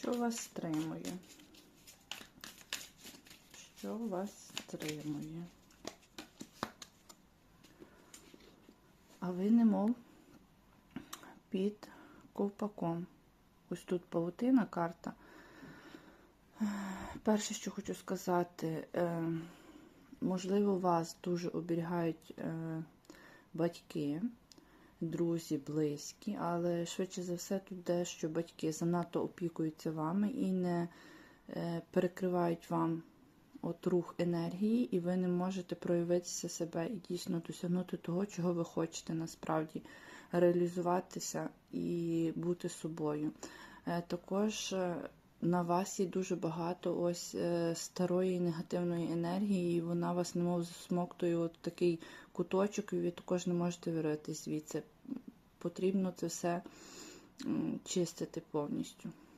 Що вас стримує? Що вас стримує? А ви немов під ковпаком. Ось тут павутина карта. Перше, що хочу сказати, е, можливо, вас дуже оберігають е, батьки, друзі, близькі, але швидше за все тут де, що батьки занадто опікуються вами і не е, перекривають вам от рух енергії, і ви не можете проявитися себе і дійсно досягнути того, чого ви хочете насправді реалізуватися і бути собою. Е, Також е, на вас є дуже багато ось е, старої негативної енергії, і вона вас немов засмоктує от такий куточок, і ви також не можете вирити звідси. Потрібно це все чистити повністю.